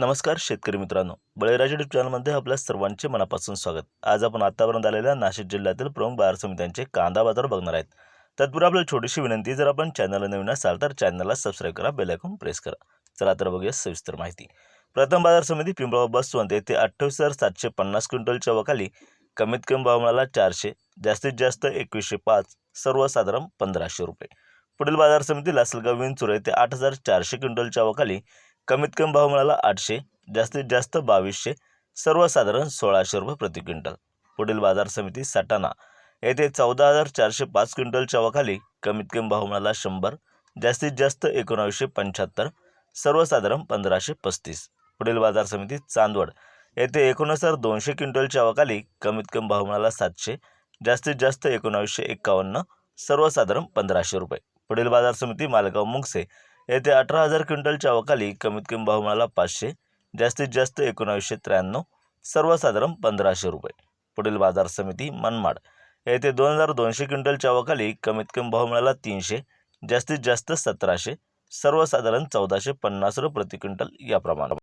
नमस्कार शेतकरी मित्रांनो. बळीराजा युट्यूब चॅनलमध्ये आपल्या सर्वांचे मनापासून स्वागत. आज आपण आतापर्यंत आलेल्या नाशिक जिल्ह्यातील प्रमुख बाजार समित्यांचे कांदा बाजार बघणार आहेत. तत्पूर्वी आपल्याला छोटीशी विनंती जर आपण चॅनलला नवीन असाल तर चॅनलला सबस्क्राईब करा बेल प्रेस करा. चला तर बघूया सविस्तर माहिती. प्रथम बाजार समिती पिंपळा बसवंत येथे अठ्ठावीस हजार सातशे पन्नास क्विंटलच्या वकाली कमीत कमी भाव मिळाला चारशे जास्तीत जास्त एकवीसशे पाच सर्वसाधारण पंधराशे रुपये. पुढील बाजार समिती लासलगाव विंचूर येथे आठ हजार चारशे क्विंटलच्या वकाली कमीत कमी भाव मिळाला आठशे जास्तीत जास्त बावीसशे सर्वसाधारण सोळाशे रुपये प्रति क्विंटल. पुढील बाजार समिती सटाणा. येथे चौदा हजार चारशे पाच क्विंटलच्या वखाली कमीत कमी भाव मिळाला शंभर जास्तीत जास्त एकोणावीसशे पंच्याहत्तर सर्वसाधारण पंधराशे पस्तीस. पुढील बाजार समिती चांदवड. येथे एकोणीस हजार दोनशे क्विंटलच्या वखाली कमीत कमी भाव मिळाला सातशे जास्तीत जास्त एकोणावीसशे एक्कावन्न सर्वसाधारण पंधराशे रुपये. पुढील बाजार समिती मालगाव मुंगसे. येथे अठरा हजार क्विंटलच्या अवकाली कमीत कमी भाव मिळाला पाचशे जास्तीत जास्त एकोणावीसशे त्र्याण्णव सर्वसाधारण पंधराशे रुपये. पुढील बाजार समिती मनमाड. येथे दोन हजार दोनशे क्विंटलच्या अवकाली कमीत कमी भाव मिळाला तीनशे जास्तीत जास्त सतराशे सर्वसाधारण चौदाशे पन्नास रुपये प्रति क्विंटल याप्रमाणे